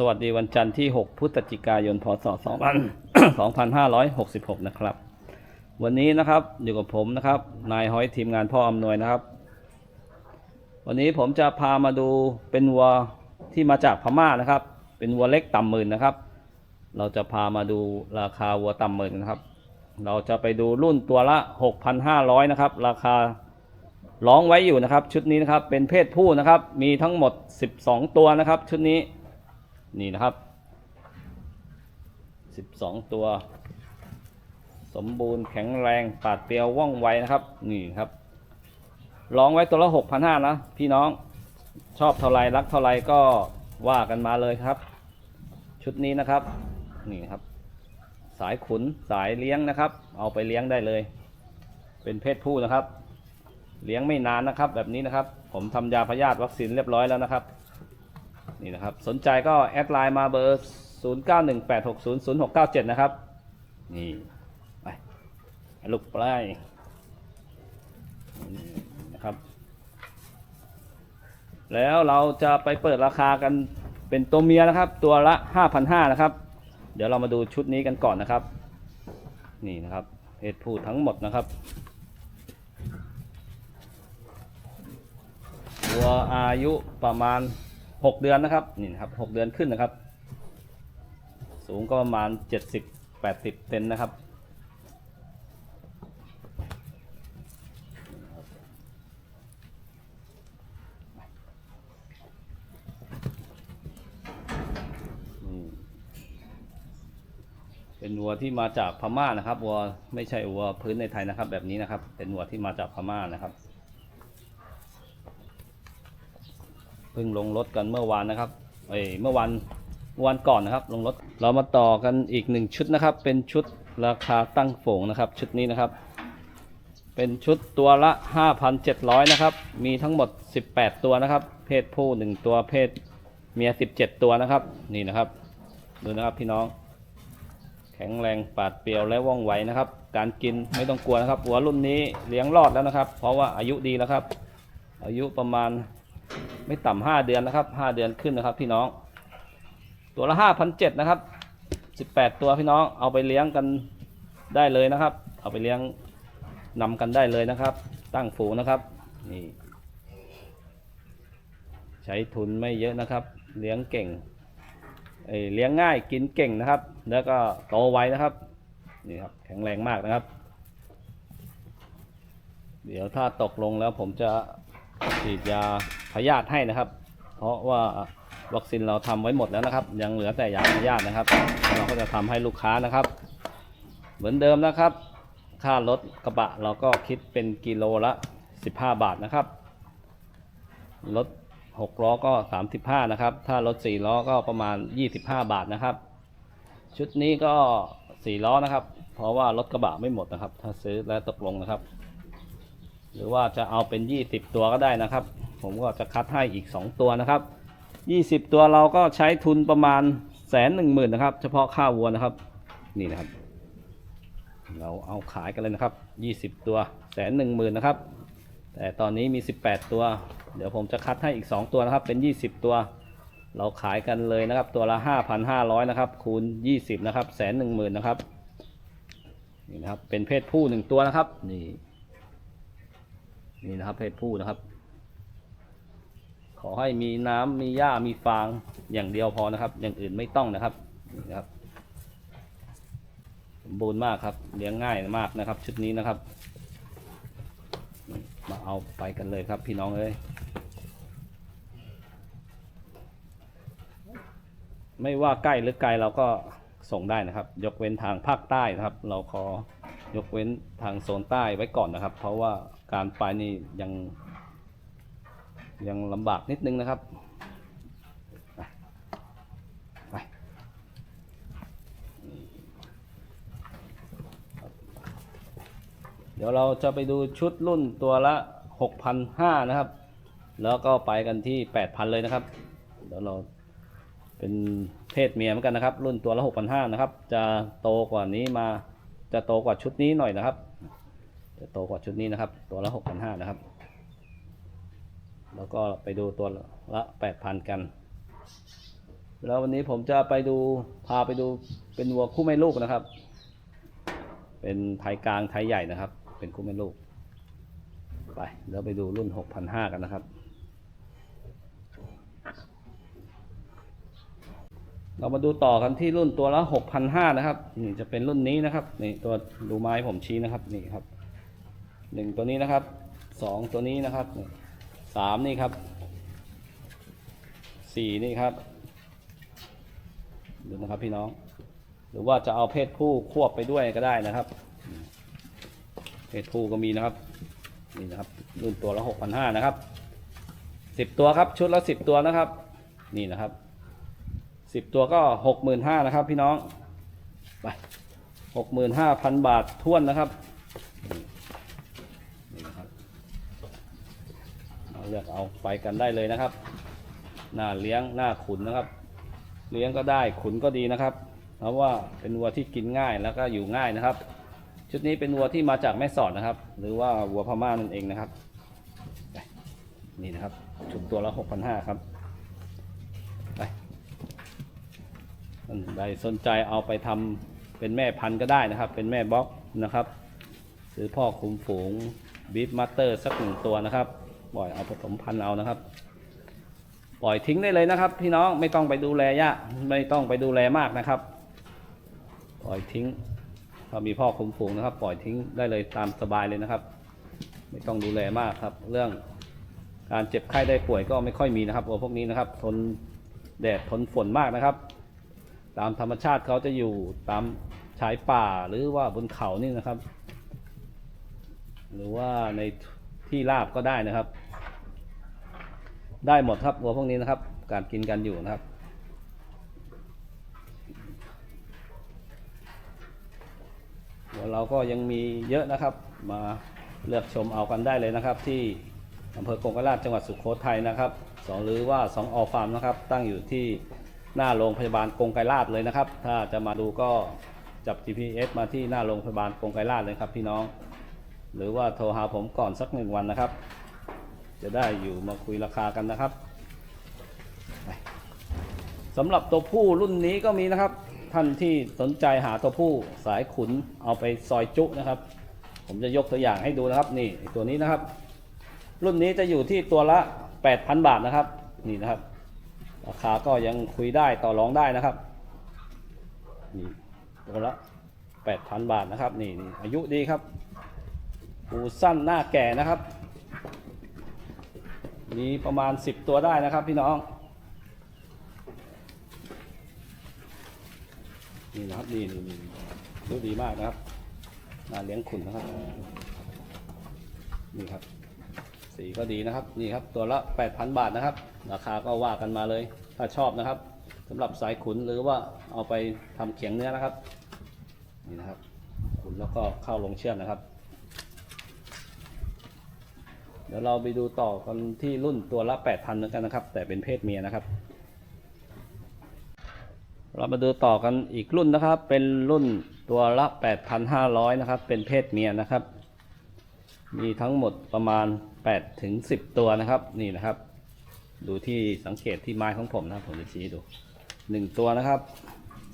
สวัสดีวันจันทร์ที่ 6 พฤศจิกายน พศ 2566 นะครับ วันนี้นะครับอยู่กับผมนะครับ นายห้อยทีมงานพ่ออำนวยนะครับ วันนี้ผมจะพามาดูเป็นวัวที่มาจากพม่านะครับ เป็นวัวเล็กต่ำหมื่นนะครับ เราจะพามาดูราคาวัวต่ำหมื่นนะครับ เราจะไปดูรุ่นตัวละ 6,500 นะครับ ราคาร้องไว้อยู่นะครับ ชุดนี้นะครับเป็นเพศผู้นะครับ มีทั้งหมด 12 ตัวนะครับ ชุดนี้ นี่นะครับ 12 ตัว สมบูรณ์แข็งแรงปาดเปรียวว่องไวนะครับ นี่ครับร้องไว้ตัวละ6,500นะพี่น้องชอบเท่าไรรักเท่าไรก็ว่ากันมาเลยครับ ชุดนี้นะครับ นี่ครับ สายขุนสายเลี้ยงนะครับ เอาไปเลี้ยงได้เลย เป็นเพศผู้นะครับ เลี้ยงไม่นานนะครับ แบบนี้นะครับ ผมทำยาพยาธิวัคซีนเรียบร้อยแล้วนะครับ นี่นะครับ สนใจก็แอดไลน์มาเบอร์ 0918600697 นะครับ นี่ไปลูกปลายนี่นะครับ แล้วเราจะไปเปิดราคากันเป็นตัวเมียนะครับ ตัวละ 5,500นะครับ เดี๋ยวเรามาดูชุดนี้กันก่อนนะครับ นี่นะครับเพศผู้ทั้งหมดนะครับวัวอายุประมาณ 6เดือนนะครับนี่นะครับ6เดือนขึ้นนะครับ สูงก็ประมาณ70 80เซนนะครับเป็นวัวที่มาจากพม่านะครับวัวไม่ใช่วัวพื้นในไทยนะครับ แบบนี้นะครับ เป็นวัวที่มาจากพม่านะครับ พิ่งลงรถกันเมื่อวานนะครับเอ้ยเมื่อวันวันก่อนนะครับ ลงรถเรามาต่อกันอีกหนึ่งชุดนะครับ เป็นชุดราคาตั้งโฝงนะครับ ชุดนี้นะครับ เป็นชุดตัวละ 5,700 นะครับ มีทั้งหมด 18 ตัวนะครับ เพศผู้ 1 ตัวเพศเมีย 17 ตัวนะครับ นี่นะครับดูนะครับพี่น้อง แข็งแรงปราดเปรียวและว่องไวนะครับ การกินไม่ต้องกลัวนะครับหัวรุ่นนี้เลี้ยงรอดแล้วนะครับ เพราะว่าอายุดีแล้วครับ อายุประมาณ ไม่ต่ำห้าเดือนนะครับห้าเดือนขึ้นนะครับ พี่น้อง ตัวละห้าพันเจ็ดนะครับสิบแปดตัวพี่น้องเอาไปเลี้ยงกันได้เลยนะครับ เอาไปเลี้ยงนำกันได้เลยนะครับ ตั้งฝูงนะครับนี่ใช้ทุนไม่เยอะนะครับ เลี้ยงเก่งเอเลี้ยงง่ายกินเก่งนะครับ แล้วก็โตไวนะครับนี่ครับแข็งแรงมากนะครับ เดี๋ยวถ้าตกลงแล้วผมจะ ฉีดยาพยาธิให้นะครับ เพราะว่าวัคซีนเราทำไว้หมดแล้วนะครับ ยังเหลือแต่ยาพยาธินะครับ เราก็จะทำให้ลูกค้านะครับ เหมือนเดิมนะครับ ค่ารถกระบะเราก็คิดเป็นกิโลละ 15 บาทนะครับรถ6ล้อก็ 35 นะครับ ถ้ารถ4ล้อก็ประมาณ 25 บาทนะครับ ชุดนี้ก็ 4 ล้อนะครับ เพราะว่ารถกระบะไม่หมดนะครับ ถ้าซื้อแล้วตกลงนะครับ หรือว่าจะเอาเป็น 20 ตัวก็ได้นะครับ ผมก็จะคัดให้อีก 2 ตัวนะครับ 20 ตัวเราก็ใช้ทุนประมาณแสนหนึ่งหมื่นนะครับ เฉพาะค่าวัวนะครับ นี่นะครับ เราเอาขายกันเลยนะครับ 20 ตัวแสนหนึ่งหมื่นนะครับ แต่ตอนนี้มี 18 ตัว เดี๋ยวผมจะคัดให้อีก 2 ตัวนะครับ เป็น 20 ตัว เราขายกันเลยนะครับ ตัวละ 5,500 นะครับ คูณ 20 นะครับแสนหนึ่งหมื่นนะครับ นี่นะครับ เป็นเพศผู้หนึ่งตัวนะครับ นี่ นี่นะครับเพศผู้นะครับ ขอให้มีน้ำมีหญ้ามีฟางอย่างเดียวพอนะครับ อย่างอื่นไม่ต้องนะครับนี่นครับสมบูรณ์มากครับเลี้ยงง่ายมากนะครับ ชุดนี้นะครับ มาเอาไปกันเลยครับพี่น้องเอ้ยไม่ว่าใกล้หรือไกลเราก็ส่งได้นะครับ ยกเว้นทางภาคใต้นะครับ เราขอยกเว้นทางโซนใต้ไว้ก่อนนะครับ เพราะว่า การไปนี่ยังยังลำบากนิดนึงนะครับไปเดี๋ยวเราจะไปดูชุดรุ่นตัวละ 6,500 นะครับ แล้วก็ไปกันที่ 8,000 เลยนะครับ เดี๋ยวเราเป็นเพศเมียเหมือนกันนะครับ รุ่นตัวละ 6,500 นะครับ จะโตกว่านี้มาจะโตกว่าชุดนี้หน่อยนะครับ จะโตกว่าชุดนี้นะครับ ตัวละ6,500นะครับ แล้วก็ไปดูตัวละ8,000กัน แล้ววันนี้ผมจะไปดูพาไปดูเป็นวัวคู่แม่ลูกนะครับ เป็นไทยกลางไทยใหญ่นะครับ เป็นคู่แม่ลูก ไปเดี๋ยวไปดูรุ่น6,500กันนะครับเรามาดูต่อกันที่รุ่นตัวละ 6,500 นะครับ นี่จะเป็นรุ่นนี้นะครับ นี่ตัวดูไม้ผมชี้นะครับ นี่ครับ หนึ่งตัวนี้นะครับสองตัวนี้นะครับสามนี่ครับสี่นี่ครับดูนะครับพี่น้อง หรือว่าจะเอาเพศผู้ควบไปด้วยก็ได้นะครับ เพศผู้ก็มีนะครับนี่นะครับรุ่นตัวละ6,500นะครับสิบตัวครับชุดละสิบตัวนะครับ นี่นะครับสิบตัวก็หกหมื่นห้านะครับ พี่น้องไปหกหมื่นห้าพันบาทท้วนนะครับ นี่นะครับ เลือกเอาไปกันได้เลยนะครับ หน้าเลี้ยงหน้าขุนนะครับ เลี้ยงก็ได้ขุนก็ดีนะครับ เพราะว่าเป็นวัวที่กินง่ายแล้วก็อยู่ง่ายนะครับ ชุดนี้เป็นวัวที่มาจากแม่สอดนะครับ หรือว่าวัวพม่านั่นเองนะครับนี่นะครับชุดตัวละหกพันห้าครับไปท่านใดสนใจเอาไปทำเป็นแม่พันธุ์ก็ได้นะครับ เป็นแม่บล็อกนะครับ หรือพ่อคุมฝูงบีฟมาสเตอร์สักหนึ่งตัวนะครับ ปล่อยเอาผสมพันธุ์เอานะครับ ปล่อยทิ้งได้เลยนะครับ พี่น้องไม่ต้องไปดูแลยากไม่ต้องไปดูแลมากนะครับ ปล่อยทิ้งถ้ามีพ่อคุมฝูงนะครับ ปล่อยทิ้งได้เลยตามสบายเลยนะครับ ไม่ต้องดูแลมากครับ เรื่องการเจ็บไข้ได้ป่วยก็ไม่ค่อยมีนะครับวัวพวกนี้นะครับ ทนแดดทนฝนมากนะครับ ตามธรรมชาติเขาจะอยู่ตามชายป่าหรือว่าบนเขานี่นะครับ หรือว่าใน ที่ราบก็ได้นะครับ ได้หมดครับวัวพวกนี้นะครับ การกินกันอยู่นะครับ วัวเราก็ยังมีเยอะนะครับ มาเลือกชมเอากันได้เลยนะครับ ที่อำเภอกงกราชจังหวัดสุโขทัยนะครับสองหรือว่าสองออฟาร์มนะครับ ตั้งอยู่ที่หน้าโรงพยาบาลกงไกรลาดเลยนะครับ ถ้าจะมาดูก็จับ GPS มาที่หน้าโรงพยาบาลกงไกรลาดเลยครับพี่น้อง หรือว่าโทรหาผมก่อนสักหนึ่งวันนะครับ จะได้อยู่มาคุยราคากันนะครับสำหรับตัวผู้รุ่นนี้ก็มีนะครับ ท่านที่สนใจหาตัวผู้สายขุนเอาไปซอยจุนะครับ ผมจะยกตัวอย่างให้ดูนะครับนี่ตัวนี้นะครับ รุ่นนี้จะอยู่ที่ตัวละ 8,000 บาทนะครับ นี่นะครับ ราคาก็ยังคุยได้ต่อรองได้นะครับนี่ตัวละแปดพันบาทนะครับนี่นี่อายุดีครับ หูสั้นหน้าแก่นะครับ มีประมาณสิบตัวได้นะครับพี่น้อง นี่นะครับนี่นี่นี่อายุดีมากนะครับน่าเลี้ยงขุนนะครับ นี่ครับ สีก็ดีนะครับ นี่ครับตัวละ 8,000 บาทนะครับ ราคาก็ว่ากันมาเลย ถ้าชอบนะครับสำหรับสายขุนหรือว่าเอาไปทำเขียงเนื้อนะครับ นี่นะครับ ขุนแล้วก็เข้าลงเชือกนะครับ เดี๋ยวเราไปดูต่อกันที่รุ่นตัวละ 8,000เหมือนกันนะครับ แต่เป็นเพศเมียนะครับ เรามาดูต่อกันอีกรุ่นนะครับ เป็นรุ่นตัวละ 8,500 นะครับ เป็นเพศเมียนะครับ มีทั้งหมดประมาณ8ถึง10 ตัวนะครับ นี่นะครับ ดูที่สังเกตที่ไม้ของผมนะครับ ผมจะชี้ดูหนึ่งตัวนะครับ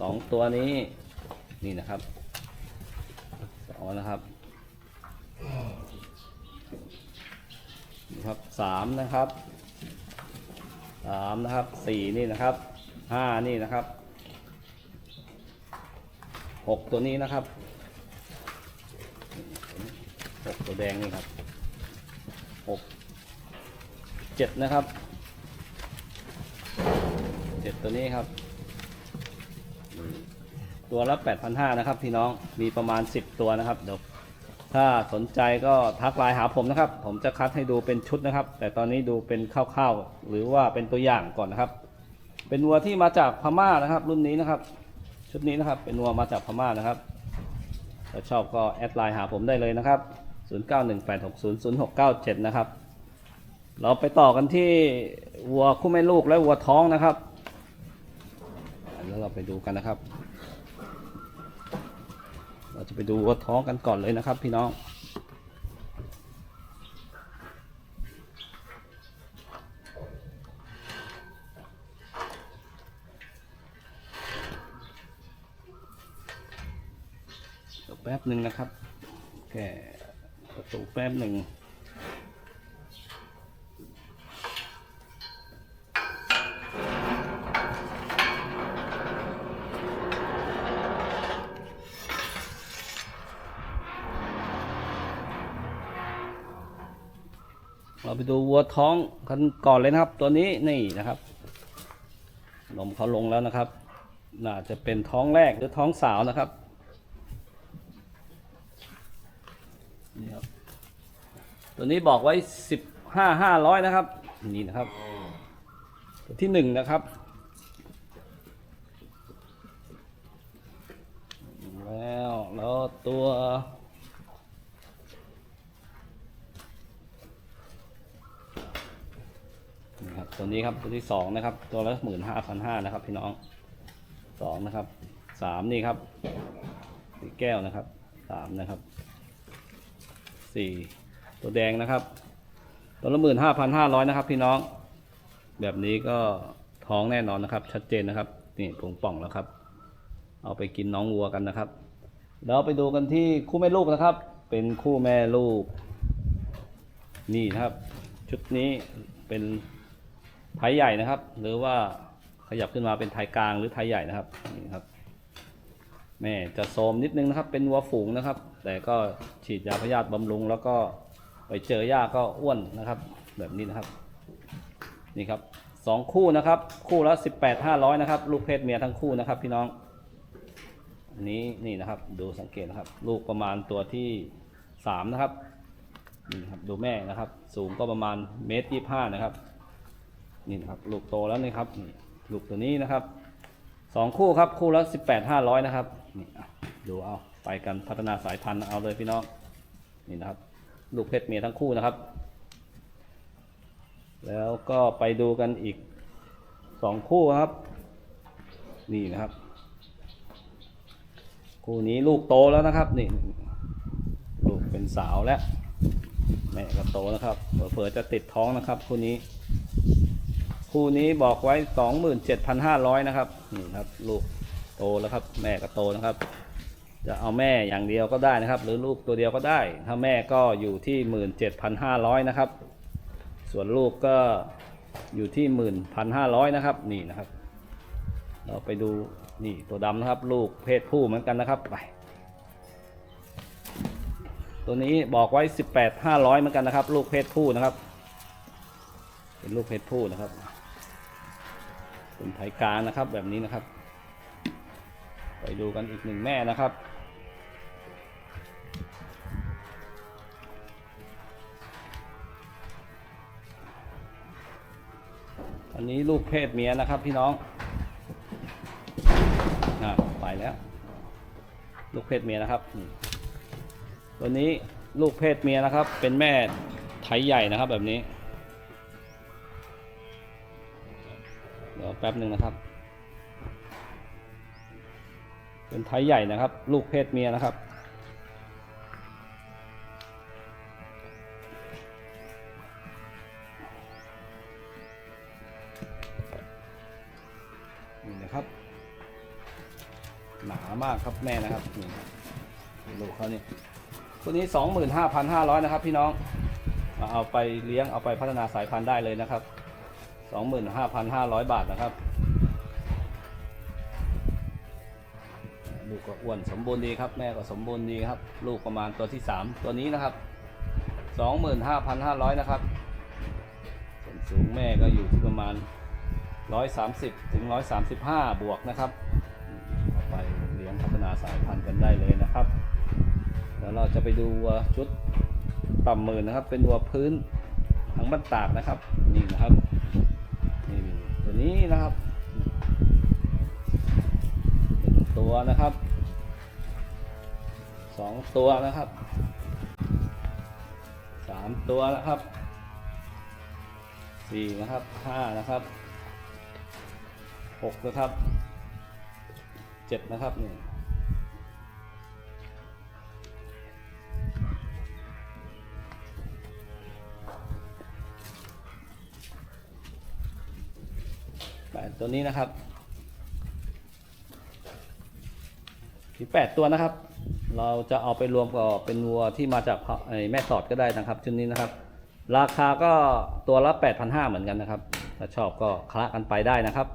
สองตัวนี้ นี่นะครับสองนะครับ ครับสามนะครับสามนะครับสี่นี่นะครับห้านี่นะครับหกตัวนี้นะครับหกตัวแดงนี่ครับหกเจ็ดนะครับเจ็ดตัวนี้ครับ ตัวละ8,500นะครับพี่น้องมีประมาณ10ตัวนะครับเดี๋ยว ถ้าสนใจก็ทักไลน์หาผมนะครับ ผมจะคัดให้ดูเป็นชุดนะครับ แต่ตอนนี้ดูเป็นคร่าวๆหรือว่าเป็นตัวอย่างก่อนนะครับ เป็นวัวที่มาจากพม่านะครับ รุ่นนี้นะครับ ชุดนี้นะครับ เป็นวัวมาจากพม่านะครับถ้าชอบก็แอดไลน์หาผมได้เลยนะครับ 0918600697 นะครับ เราไปต่อกันที่วัวคู่แม่ลูกและวัวท้องนะครับ แล้วเราไปดูกันนะครับ เราจะไปดูวัวท้องกันก่อนเลยนะครับ พี่น้องแป๊บหนึ่งนะครับ แกประตูแป๊บหนึ่ง ท้องกันก่อนเลยนะครับ ตัวนี้นี่นะครับ นมเขาลงแล้วนะครับ น่าจะเป็นท้องแรกหรือท้องสาวนะครับนี่ครับ ตัวนี้บอกไว้สิบห้าห้าร้อยนะครับ นี่นะครับ ตัวที่หนึ่งนะครับ แล้วแล้วตัว นี่ครับ ตัวที่สองนะครับ ตัวละหมื่นห้าพันห้านะครับ พี่น้องสองนะครับสามนี่ครับสีแก้วนะครับสามนะครับสี่ตัวแดงนะครับ ตัวละหมื่นห้าพันห้าร้อยนะครับ พี่น้อง แบบนี้ก็ท้องแน่นอนนะครับ ชัดเจนนะครับนี่ผงป่องแล้วครับ เอาไปกินน้องวัวกันนะครับแล้วไปดูกันที่คู่แม่ลูกนะครับ เป็นคู่แม่ลูก นี่นะครับ ชุดนี้เป็น ไทยใหญ่นะครับ หรือว่าขยับขึ้นมาเป็นไทยกลางหรือไทยใหญ่นะครับนี่ครับแม่จะโทมนิดนึงนะครับ เป็นวัวฝูงนะครับ แต่ก็ฉีดยาพยาธิบำรุง แล้วก็ไปเจอหญ้าก็อ้วนนะครับ แบบนี้นะครับ นี่ครับสองคู่นะครับ คู่ละสิบแปดห้าร้อยนะครับ ลูกเพศเมียทั้งคู่นะครับ พี่น้องอันนี้นี่นะครับ ดูสังเกตนะครับ ลูกประมาณตัวที่สามนะครับนี่ครับ ดูแม่นะครับ สูงก็ประมาณเมตรยี่ห้านะครับ นี่นะครับลูกโตแล้วนี่ครับลูกตัวนี้นะครับสองคู่ครับคู่ละสิบแปดห้าร้อยนะครับนี่ดูเอาไปกันพัฒนาสายพันธุ์เอาเลยพี่น้องนี่นะครับลูกเพศเมียทั้งคู่นะครับ แล้วก็ไปดูกันอีกสองคู่ครับ นี่นะครับ คู่นี้ลูกโตแล้วนะครับ นี่ ลูกเป็นสาวแล้วแม่ก็โตนะครับเผื่อจะติดท้องนะครับ คู่นี้ คู่นี้บอกไว้สองหมื่นเจ็ดพันห้าร้อยนะครับนี่ครับลูกโตแล้วครับ แม่ก็โตนะครับ จะเอาแม่อย่างเดียวก็ได้นะครับ หรือลูกตัวเดียวก็ได้ ถ้าแม่ก็อยู่ที่หมื่นเจ็ดพันห้าร้อยนะครับ ส่วนลูกก็อยู่ที่หมื่นพันห้าร้อยนะครับ นี่นะครับ เราไปดูนี่ตัวดำนะครับ ลูกเพศผู้เหมือนกันนะครับไปตัวนี้บอกไว้สิบแปดห้าร้อยเหมือนกันนะครับ ลูกเพศผู้นะครับ เป็นลูกเพศผู้นะครับ เป็นไทยกลางนะครับแบบนี้นะครับ ไปดูกันอีกหนึ่งแม่นะครับอันนี้ลูกเพศเมียนะครับพี่น้องอ่าไปแล้ว ลูกเพศเมียนะครับ ตัวนี้ลูกเพศเมียนะครับ เป็นแม่ไทยใหญ่นะครับแบบนี้ แป๊บหนึ่งนะครับ เป็นไทยใหญ่นะครับ ลูกเพศเมียนะครับ นี่นะครับ หนามากครับแม่นะครับนี่ลูกเขานี่ตัวนี้สองหมื่นห้าพันห้าร้อยนะครับพี่น้อง เอาไปเลี้ยงเอาไปพัฒนาสายพันธุ์ได้เลยนะครับ สองหมื่นห้าพันห้าร้อยบาทนะครับ ลูกก็อ้วนสมบูรณ์ดีครับ แม่ก็สมบูรณ์ดีครับ ลูกประมาณตัวที่สามตัวนี้นะครับสองหมื่นห้าพันห้าร้อยนะครับ ส่วนสูงแม่ก็อยู่ที่ประมาณร้อยสามสิบถึงร้อยสามสิบห้าบวกนะครับเอาไปเลี้ยงพัฒนาสายพันธุ์กันได้เลยนะครับ แล้วเราจะไปดูชุดต่ำหมื่นนะครับ เป็นวัวพื้นทั้งบ้านตากนะครับนี่นะครับ นี้นะครับหนึ่งตัวนะครับสองตัวนะครับสามตัวนะครับสี่นะครับห้านะครับหกนะครับเจ็ดนะครับนี่ง ตัวนี้นะครับมีแปดตัวนะครับ เราจะเอาไปรวมกับเป็นวัวที่มาจากแม่สอดก็ได้นะครับชุดนี้นะครับ ราคาก็ตัวละ8,500เหมือนกันนะครับ ถ้าชอบก็คละกันไปได้นะครับ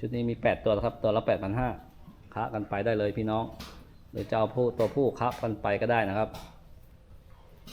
ชุดนี้มี8ตัวนะครับ ตัวละ8,500คละกันไปได้เลยพี่น้อง หรือจะเอาผู้ตัวผู้คละกันไปก็ได้นะครับ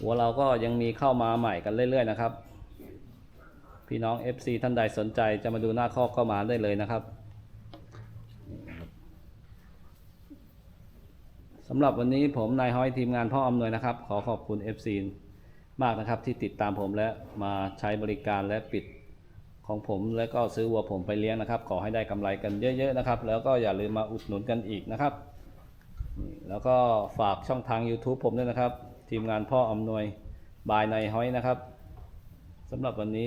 หัวเราก็ยังมีเข้ามาใหม่กันเรื่อย ๆ นะครับ พี่น้อง FC ท่านใดสนใจจะมาดูหน้าคอกก็มาได้เลยนะครับสำหรับวันนี้ผมนายห้อยทีมงานพ่ออำนวยนะครับ ขอขอบคุณ FC มากนะครับที่ติดตามผมและมาใช้บริการและปิดของผมและก็ซื้อวัวผมไปเลี้ยงนะครับ ขอให้ได้กำไรกันเยอะ ๆ นะครับ แล้วก็อย่าลืมมาอุดหนุนกันอีกนะครับ แล้วก็ฝากช่องทาง YouTube ผมด้วยนะครับ ทีมงานพ่ออำนวยบายนายห้อยนะครับสำหรับวันนี้